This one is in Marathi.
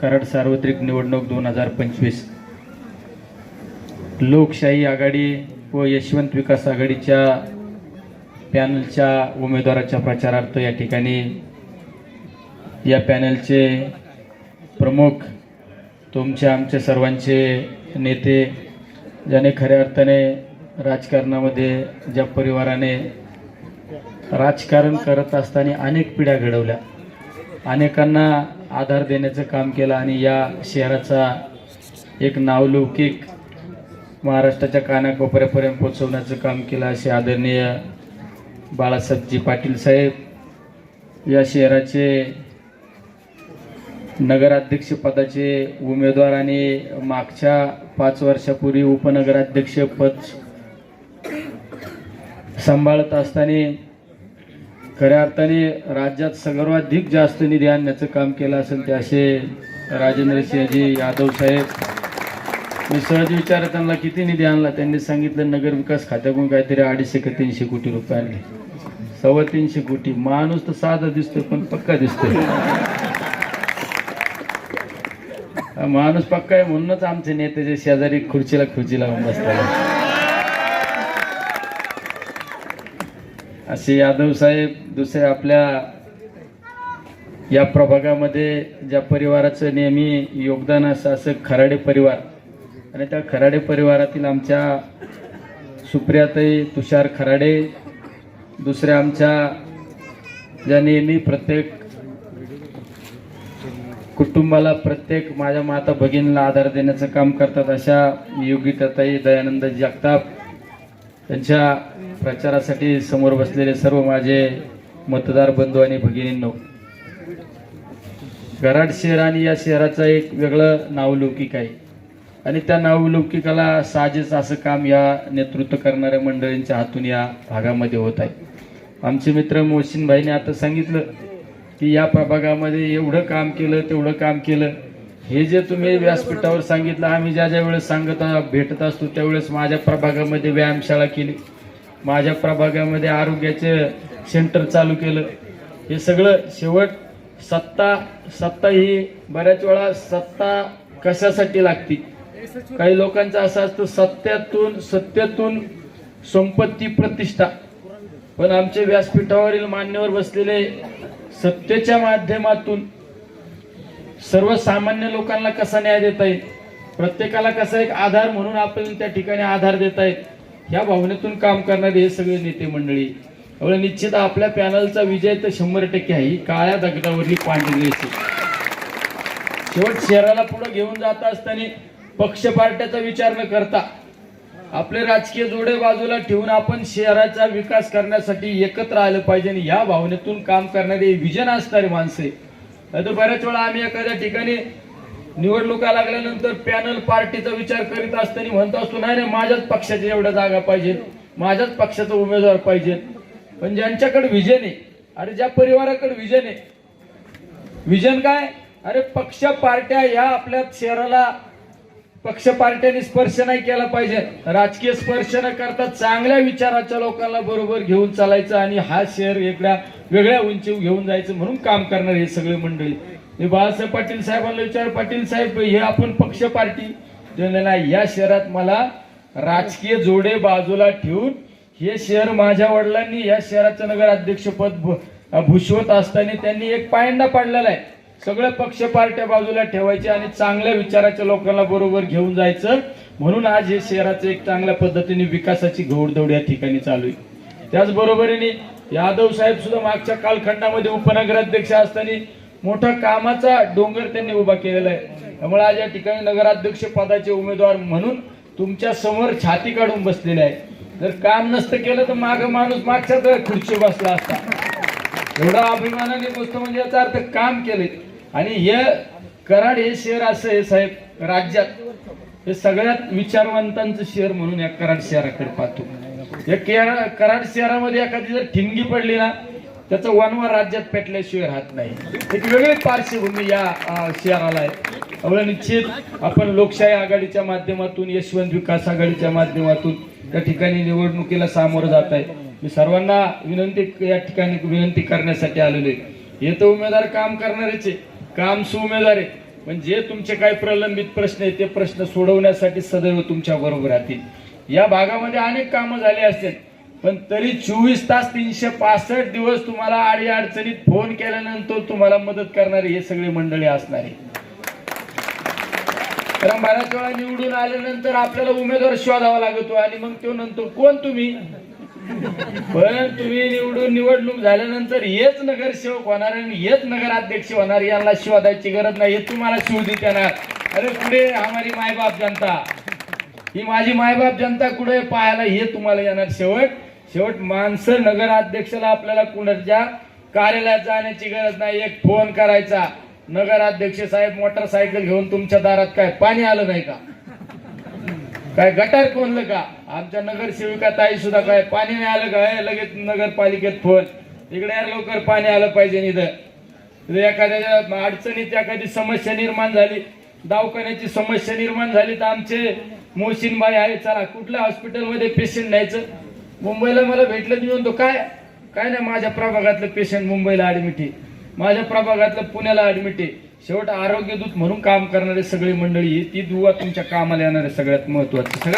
कराड सार्वत्रिक निवडणूक दोन हजार पंचवीस. लोकशाही आघाडी व यशवंत विकास आघाडीच्या पॅनलच्या उमेदवाराच्या प्रचारार्थ या ठिकाणी या पॅनलचे प्रमुख तुमचे आमचे सर्वांचे नेते ज्याने खऱ्या अर्थाने राजकारणामध्ये ज्या परिवाराने राजकारण करत असताना अनेक पिढ्या घडवल्या. अनेकांना आधार देण्याचं काम केलं आणि या शहराचा एक नावलौकिक महाराष्ट्राच्या कानाकोपऱ्यापर्यंत पोचवण्याचं काम केलं असे आदरणीय बाळासाहेबजी पाटील साहेब. या शहराचे नगराध्यक्षपदाचे उमेदवार आणि मागच्या पाच वर्षापूर्वी उपनगराध्यक्षपद सांभाळत असताना खऱ्या अर्थाने राज्यात सर्वाधिक जास्त निधी आणण्याचं काम केलं असेल ते असे राजेंद्रसिंहजी यादव साहेब. मी सहज विचारत त्यांना किती निधी आणला? त्यांनी सांगितलं नगर विकास खात्याकडून काहीतरी अडीचशे का तीनशे कोटी रुपये आणले. सव्वा तीनशे कोटी. माणूस तर साधा दिसतोय पण पक्का दिसतोय. माणूस पक्का आहे म्हणूनच आमचे नेते शेजारी खुर्चीला खुर्ची लावून बसतात असे यादव साहेब दुसरे आपल्या या प्रभागामध्ये ज्या परिवाराचं नेहमी योगदान असं असं खराडे परिवार. आणि त्या खराडे परिवारातील आमच्या सुप्रियाताई तुषार खराडे दुसऱ्या आमच्या ज्या नेहमी प्रत्येक कुटुंबाला प्रत्येक माझ्या माता भगिनीला आधार देण्याचं काम करतात अशा योगिताताई दयानंद जगताप त्यांच्या प्रचारासाठी समोर बसलेले सर्व माझे मतदार बंधू आणि भगिनींनो कराड शहर आणि या शहराचं एक वेगळं नावलौकिक आहे. आणि त्या नावलौकिकाला साजेच असं काम या नेतृत्व करणाऱ्या मंडळींच्या हातून या भागामध्ये होत आहे. आमचे मित्र मोशिनभाईने आता सांगितलं की या प्रभागामध्ये एवढं काम केलं तेवढं काम केलं. हे जे तुम्ही व्यासपीठावर सांगितलं आम्ही ज्या ज्या वेळेस सांगत भेटत असतो त्यावेळेस माझ्या प्रभागामध्ये व्यायामशाळा केली. माझ्या प्रभागामध्ये आरोग्याचे सेंटर चालू केलं. हे सगळं शेवट सत्ता सत्ता ही बऱ्याच वेळा सत्ता कशासाठी लागती? काही लोकांचं असं असतं सत्यातून सत्यातून संपत्ती प्रतिष्ठा. पण आमचे व्यासपीठावरील मान्यवर बसलेले सत्तेच्या माध्यमातून सर्वसामान्य लोकांना कसा न्याय देता येईल? प्रत्येकाला कसा एक आधार म्हणून आपण त्या ठिकाणी आधार देता येईल? ह्या भावनेतून काम करणारे हे सगळे नेते मंडळी त्यामुळे निश्चित आपल्या पॅनलचा विजय तर शंभर टक्के आहे. ही काळ्या दगडावरली पांढरी शेवट शहराला पुढे घेऊन जात असताना पक्ष पार्ट्याचा विचार न करता आपले राजकीय जोडे बाजूला ठेवून आपण शहराचा विकास करण्यासाठी एकत्र आलं पाहिजे आणि या भावनेतून काम करणारे विजन असणारे माणसे तर बऱ्याच वेळा आम्ही एखाद्या ठिकाणी निवडणुका लागल्यानंतर पॅनल पार्टीचा विचार करीत असताना म्हणतो असतो नाही नाही माझ्याच पक्षाच्या एवढ्या जागा पाहिजेत. माझ्याच पक्षाचा उमेदवार पाहिजेत. पण ज्यांच्याकडे विजन आहे अरे ज्या परिवाराकडे विजन आहे विजन काय? अरे पक्ष पार्ट्या ह्या आपल्या शहराला पक्ष पार्ट्याने स्पर्श नाही केला पाहिजे. राजकीय स्पर्श न करता चांगल्या विचाराच्या लोकांना बरोबर घेऊन चालायचं आणि हा शहर वेगळ्या वेगळ्या उंची घेऊन जायचं म्हणून काम करणार हे सगळे मंडळी. मी बाळासाहेब पाटील साहेबांना विचार पाटील साहेब हे आपण पक्ष पार्टी. जनतेला या शहरात मला राजकीय जोडे बाजूला ठेवून हे शहर माझ्या वडिलांनी या शहराचं नगराध्यक्षपद भूषवत असताना त्यांनी एक पायंडा पाडलेला आहे. सगळं पक्ष पार्ट्या बाजूला ठेवायचे आणि चांगल्या विचाराच्या लोकांना बरोबर घेऊन जायचं. म्हणून आज हे शहराचं एक चांगल्या पद्धतीने विकासाची घोडदौड या ठिकाणी चालू आहे. त्याचबरोबरीने यादव साहेब सुद्धा मागच्या कालखंडामध्ये उपनगराध्यक्ष असताना मोठा कामाचा डोंगर त्यांनी उभा केलेला आहे. त्यामुळे आज या ठिकाणी नगराध्यक्ष पदाचे उमेदवार म्हणून तुमच्यासमोर छाती काढून बसलेले आहे. जर काम नसतं केलं तर माग माणूस मागच्याच खुर्ची बसला असता. एवढा अभिमानाने गोष्ट म्हणजे याचा अर्थ काम केले. आणि हे कराड हे शहर असं हे साहेब राज्यात. हे सगळ्यात विचारवंतांचं शहर म्हणून या कराड शहराकडे पाहतो. या कराड शहरामध्ये एखादी जर ठिणगी पडली ना त्याचा वनवा राज्यात पेटल्याशिवाय राहत नाही. एक वेगळी पार्श्वभूमी या शहराला आहे. त्यामुळे निश्चित आपण लोकशाही आघाडीच्या माध्यमातून यशवंत विकास आघाडीच्या माध्यमातून त्या ठिकाणी निवडणुकीला सामोरं जात आहे. मी सर्वांना विनंती या ठिकाणी विनंती करण्यासाठी आलेलो आहे. हे तर उमेदवार काम करणारेच आहे. काम सुउमेदवार आहे. पण जे तुमचे काही प्रलंबित प्रश्न आहेत ते प्रश्न सोडवण्यासाठी सदैव तुमच्या बरोबर राहतील. या भागामध्ये अनेक कामं झाली असतील. पण तरी चोवीस तास तीनशे पासष्ट दिवस तुम्हाला आडी अडचणीत फोन केल्यानंतर तुम्हाला मदत करणारे हे सगळे मंडळी असणारे. कारण बऱ्याच वेळा निवडून आल्यानंतर आपल्याला उमेदवार शोधावा लागतो आणि मग तो नंतर कोण तुम्ही? पण तुम्ही निवडून निवडणूक झाल्यानंतर हेच नगरसेवक होणार आणि हेच नगराध्यक्ष होणार यांना शोधायची गरज नाही हे तुम्हाला शोधित येणार अरे पुढे हमारी मायबाप जनता. ही माझी मायबाप जनता कुठे पाहायला हे तुम्हाला येणार शेवट. शेवट माणसं नगराध्यक्षाला आपल्याला कुणाच्या कार्यालयात जाण्याची गरज नाही. एक फोन करायचा. नगराध्यक्ष साहेब मोटरसायकल घेऊन तुमच्या दारात काय पाणी आलं नाही का? काय गटार कोणलं का? आमच्या नगरसेविका ताई सुद्धा काय पाणी नाही आलं का? हे लगेच नगरपालिकेत फोन इकडे यार लवकर पाणी आलं पाहिजे इथं एखाद्या अडचणीत एखादी समस्या निर्माण झाली दवाखान्याची समस्या निर्माण झाली तर आमचे मोहसिनबाई आहे चला कुठल्या हॉस्पिटलमध्ये पेशंट न्यायचं? मुंबईला मला भेटलं मी म्हणतो काय? काय नाही माझ्या प्रभागातलं पेशंट मुंबईला ऍडमिट आहे. माझ्या प्रभागातलं पुण्याला ऍडमिट आहे. शेवट आरोग्य दूत म्हणून काम करणारे सगळी मंडळी ती दुवा तुमच्या कामाला येणारे सगळ्यात महत्वाची सगळ्यात